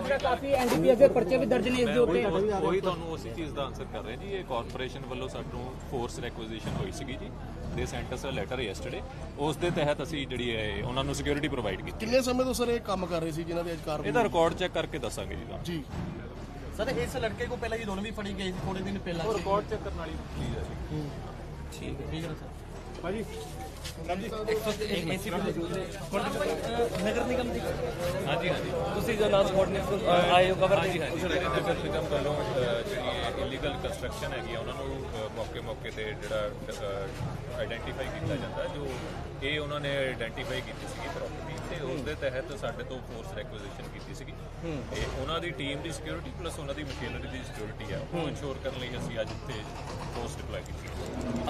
ਸੀਗਾ ਕਾਫੀ ਐਨਡੀਪੀਐਸ ਦੇ ਪਰਚੇ ਵੀ ਦਰਜ ਨੇ ਇਸ ਦੇ ਉੱਤੇ। ਉਹੀ ਤੁਹਾਨੂੰ ਉਸੇ ਚੀਜ਼ ਦਾ ਆਨਸਰ ਕਰ ਰਹੇ ਜੀ। ਇਹ ਕਾਰਪੋਰੇਸ਼ਨ ਵੱਲੋਂ ਸਾਨੂੰ ਫੋਰਸ ਰੈਕੁਜੀਸ਼ਨ ਹੋਈ ਸੀਗੀ ਜੀ। They sent us a letter yesterday ਉਸ ਦੇ ਤਹਿਤ ਅਸੀਂ ਜਿਹੜੀ ਹੈ ਉਹਨਾਂ ਨੂੰ ਸਿਕਿਉਰਿਟੀ ਪ੍ਰੋਵਾਈਡ ਕੀਤੀ। ਕਿੰਨੇ ਸਮੇਂ ਤੋਂ ਸਰ ਇਹ ਕੰਮ ਕਰ ਰਹੇ ਸੀ ਜਿਨ੍ਹਾਂ ਦੇ ਅੱਜ ਕਾਰਵਾਈ ਇਹਦਾ ਰਿਕਾਰਡ ਚੈੱਕ ਕਰਕੇ ਦੱਸਾਂਗੇ ਜੀ ਤੁਹਾਨੂੰ। ਜੀ। ਸਰ ਇਸ ਲੜਕੇ ਕੋ ਪਹਿਲਾਂ ਹੀ ਦੋਨੋਂ ਵੀ ਫੜੀ ਗਈ ਸੀ ਥੋੜੇ ਦਿਨ ਪਹਿਲਾਂ ਰਿਕਾਰਡ ਚੈੱਕ ਕਰਨ ਵਾਲੀ ਚੀਜ਼ ਹੈ ਜੀ। ਠੀਕ ਹੈ ਠੀਕ ਹੈ ਸਰ। ਭਾਜੀ ਨਗਰ ਨਿਗਮ ਦੀ ਹਾਂਜੀ ਹਾਂਜੀ। ਤੁਸੀਂ ਜੋ ਨਾਲ ਕੋਆਰਡੀਨੇਟ ਆਏ ਹੋ ਕਵਰ ਹਾਂਜੀ ਹਾਂਜੀ। ਨਗਰ ਨਿਗਮ ਵੱਲੋਂ ਅਹ, ਜਿਹੜੀ ਇਲੀਗਲ ਕੰਸਟਰਕਸ਼ਨ ਹੈਗੀ ਆ ਉਹਨਾਂ ਨੂੰ ਅਹ, ਮੌਕੇ ਮੌਕੇ ਤੇ ਜਿਹੜਾ ਆਇਡੈਂਟੀਫਾਈ ਕੀਤਾ ਜਾਂਦਾ ਜੋ ਇਹ ਉਹਨਾਂ ਨੇ ਆਇਡੈਂਟੀਫਾਈ ਕੀਤੀ ਸੀਗੀ ਪ੍ਰਾਪਰਟੀ ਤੇ ਉਸ ਦੇ ਤਹਿਤ ਸਾਡੇ ਤੋਂ ਫੋਰਸ ਰੈਕੁਜੀਸ਼ਨ ਕੀਤੀ ਸੀਗੀ। ਤੇ ਉਹਨਾਂ ਦੀ ਟੀਮ ਦੀ ਸਿਕਿਉਰਿਟੀ ਪਲੱਸ ਉਹਨਾਂ ਦੀ ਮਸ਼ੀਨਰੀ ਦੀ ਸਿਕਿਉਰਿਟੀ ਆ ਉਹ ਇਨਸ਼ੋਰ ਕਰਨ ਲਈ ਅਸੀਂ ਅੱਜ ਇੱਥੇ ਫੋਰਸ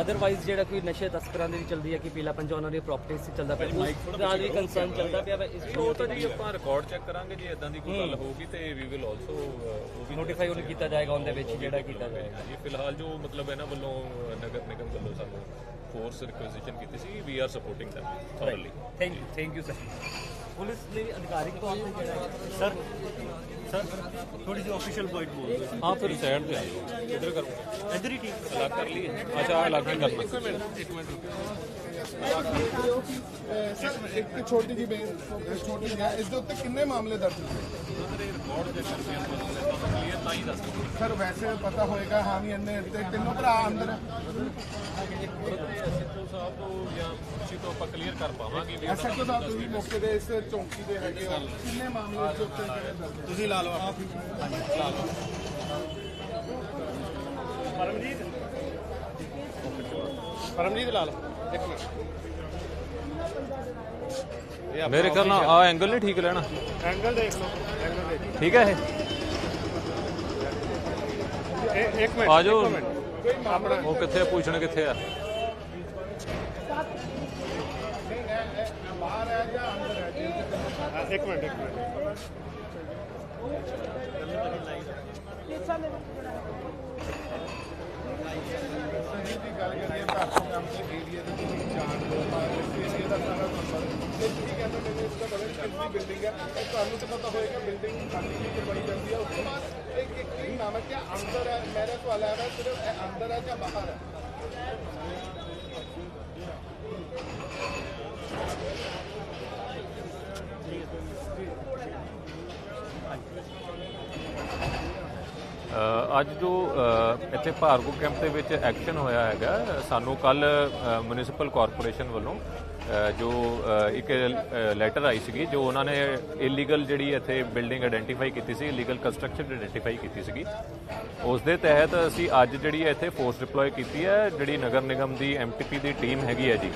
ਅਦਰਵਾਈਜ਼ ਜਿਹੜਾ ਕੋਈ ਨਸ਼ੇ ਤਸਕਰਾਂ ਦੀ ਵੀ ਚੱਲਦੀ ਹੈ ਕਿ ਪੀਲਾ ਪੰਜਾ ਉਹਨਾਂ ਦੀ ਪ੍ਰਾਪਰਟੀ ਸੀ ਚੱਲਦਾ ਪਿਆ ਉਸ ਨਾਲ ਵੀ ਕੰਸਰਨ ਚੱਲਦਾ ਪਿਆ ਵਾ ਇਸ ਉਹ ਤਾਂ ਜੀ ਆਪਾਂ ਰਿਕਾਰਡ ਚੈੱਕ ਕਰਾਂਗੇ ਜੇ ਇਦਾਂ ਦੀ ਕੋਈ ਗੱਲ ਹੋਊਗੀ ਤੇ ਵੀ ਵਿਲ ਆਲਸੋ ਉਹ ਵੀ ਨੋਟੀਫਾਈ ਉਹਨੂੰ ਕੀਤਾ ਜਾਏਗਾ ਉਹਦੇ ਵਿੱਚ ਜਿਹੜਾ ਕੀਤਾ ਜਾਏਗਾ। ਜੀ ਫਿਲਹਾਲ ਜੋ ਮਤਲਬ ਇਹਨਾਂ ਵੱਲੋਂ ਅਹ, ਨਗਰ ਨਿਗਮ ਵੱਲੋਂ ਸਾਨੂੰ ਫੋਰਸ ਰਿਕੁਜੀਸ਼ਨ ਕੀਤੀ ਸੀ we are supporting them thoroughly thank you thank you sir police ਨੇ ਅਧਿਕਾਰਿਕ ਤੌਰ ਤੇ ਜਿਹੜਾ ਸਰ ਸਰ ਥੋੜੀ ਜਿਹੀ ਆਫੀਸ਼ੀਅਲ ਪੁਆਇੰਟ ਬੋਲ ਹਾਂ ਫਿਰ ਸਾਈਡ ਤੇ ਆ ਜਾਓ ਕਿੱਧਰ ਕਰੂੰਗਾ ਇੱਧਰ ਹੀ ਠੀਕ। ਅਲੱਗ ਕਰ ਲਈ ਅੱਛਾ ਅਲੱਗ ਹੀ ਕਰਨਾ ਇੱਕ ਮਿੰਟ ਇੱਕ ਮਿੰਟ ਸਰ ਇੱਕ ਛੋਟੀ ਜਿਹੀ ਬੇ- ਛੋਟੀ ਹੈ ਇਸ ਦੇ ਉੱਤੇ ਕਿੰਨੇ ਮਾਮਲੇ ਦਰਜ ਨੇ ਕਲੀਅਰ ਤਾਂ ਹੀ ਦੱਸ ਸਰ ਵੈਸੇ ਪਤਾ ਹੋਏਗਾ ਹਾਂ ਵੀ ਇੰਨੇ ਤੇ ਤਿੰਨੋਂ ਭਰਾ ਅੰਦਰ। ਐਸਐਚਓ ਸਾਹਿਬ ਤੋਂ ਜਾਂ ਤੁਸੀਂ ਤੋਂ ਆਪਾਂ ਕਲੀਅਰ ਕਰ ਪਾਵਾਂਗੇ ਵੀ ਐਸਾ ਕਿ ਸਾਹਿਬ ਤੁਸੀਂ ਮੌਕੇ ਦੇ ਇਸ ਚੌਂਕੀ ਦੇ ਹੈਗੇ ਹੋ ਕਿੰਨੇ ਮਾਮਲੇ ਦੇ ਉੱਤੇ ਦਰਜ? ਤੁਸੀਂ ਲਾ ਲਓ ਆਪ ਪਰਮਜੀਤ ਲਾ ਲਓ ਇੱਕ ਮਿੰਟ। ਮੇਰੇ ਖਿਆਲ ਨਾਲ ਆ ਐਂਗਲ ਨਹੀਂ ਠੀਕ ਲੈਣਾ। ਐਂਗਲ ਦੇਖ ਲਓ ਐਂਗਲ ਦੇਖ ਠੀਕ ਹੈ ਇਹ? ਇੱਕ ਮਿੰਟ ਆ ਜਾਓ ਕੋਈ ਮਾਮਲਾ ਉਹ ਕਿੱਥੇ ਪੁੱਛਣ ਕਿੱਥੇ ਆ? ਬਾਹਰ ਹੈ ਜਾਂ ਅੰਦਰ ਹੈ ਜੀ ਇੱਕ ਮਿੰਟ। ਇੱਕ ਮਿੰਟ ਸਹੀ ਦੀ ਗੱਲ ਕਰੀਏ ਤਾਂ ਕੰਮ ਦੇ ਏਰੀਆ ਦੇ ਤੁਸੀਂ ਜਾਣ ਦੋ ਇਸ ਏਰੀਆ ਦਾ ਸਾਰਾ ਨੰਬਰ ਤੇ ਤੁਸੀਂ ਕਹਿੰਦੇ ਮੈਨੂੰ ਇਸ ਦਾ ਪਤਾ ਨਹੀਂ ਕਿਸ ਦੀ ਬਿਲਡਿੰਗ ਹੈ ਇਹ ਤੁਹਾਨੂੰ ਤਾਂ ਪਤਾ ਹੋਏਗਾ ਬਿਲਡਿੰਗ ਖਾਲੀ ਨਹੀਂ ਕਰਵਾਈ ਜਾਂਦੀ ਹੈ ਉਸ ਤੋਂ ਬਾਅਦ ਇੱਕ ਇੱਕ ਕੀ ਨਾਮ ਹੈ ਕਿ ਅੰਦਰ ਹੈ ਮੇਰਾ ਸਵਾਲ ਹੈ ਸਿਰਫ ਇਹ ਅੰਦਰ ਹੈ ਜਾਂ ਬਾਹਰ ਹੈ ਅ, ਅੱਜ ਜੋ ਇੱਥੇ ਭਾਰਗੋ ਕੈਂਪ ਦੇ ਵਿੱਚ ਐਕਸ਼ਨ ਹੋਇਆ ਹੈਗਾ, ਸਾਨੂੰ ਕੱਲ ਮਿਊਨਿਸਪਲ ਕਾਰਪੋਰੇਸ਼ਨ ਵੱਲੋਂ ਜੋ ਇੱਕ ਲੈਟਰ ਆਈ ਸੀਗੀ, ਜੋ ਉਹਨਾਂ ਨੇ ਇਲੀਗਲ ਜਿਹੜੀ ਇੱਥੇ ਬਿਲਡਿੰਗ ਆਇਡੈਂਟੀਫਾਈ ਕੀਤੀ ਸੀ ਇਲੀਗਲ ਕੰਸਟਰਕਸ਼ਨ ਆਇਡੈਂਟੀਫਾਈ ਕੀਤੀ ਸੀਗੀ। ਉਸ ਦੇ ਤਹਿਤ ਅਸੀਂ ਅੱਜ ਜਿਹੜੀ ਹੈ ਇੱਥੇ ਫੋਰਸ ਡਿਪਲੋਏ ਕੀਤੀ ਹੈ, ਜਿਹੜੀ ਨਗਰ ਨਿਗਮ ਦੀ ਐਮਟੀਪੀ ਦੀ ਟੀਮ ਹੈਗੀ ਹੈ ਜੀ।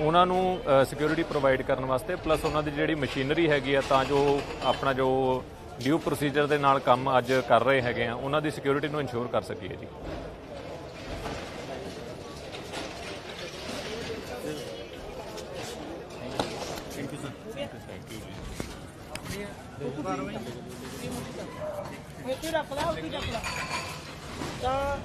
ਉਹਨਾਂ ਨੂੰ ਸਿਕਿਉਰਿਟੀ ਪ੍ਰੋਵਾਈਡ ਕਰਨ ਵਾਸਤੇ ਪਲੱਸ ਉਹਨਾਂ ਦੀ ਜਿਹੜੀ ਮਸ਼ੀਨਰੀ ਹੈਗੀ ਆ ਤਾਂ ਜੋ ਆਪਣਾ ਜੋ ਡਿਊ ਪ੍ਰੋਸੀਜਰ ਦੇ ਨਾਲ ਕੰਮ ਅੱਜ ਕਰ ਰਹੇ ਹੈਗੇ ਆ, ਉਹਨਾਂ ਦੀ ਸਿਕਿਉਰਿਟੀ ਨੂੰ ਇਨਸ਼ੋਰ ਕਰ ਸਕੀਏ ਜੀ। ਤਾਂ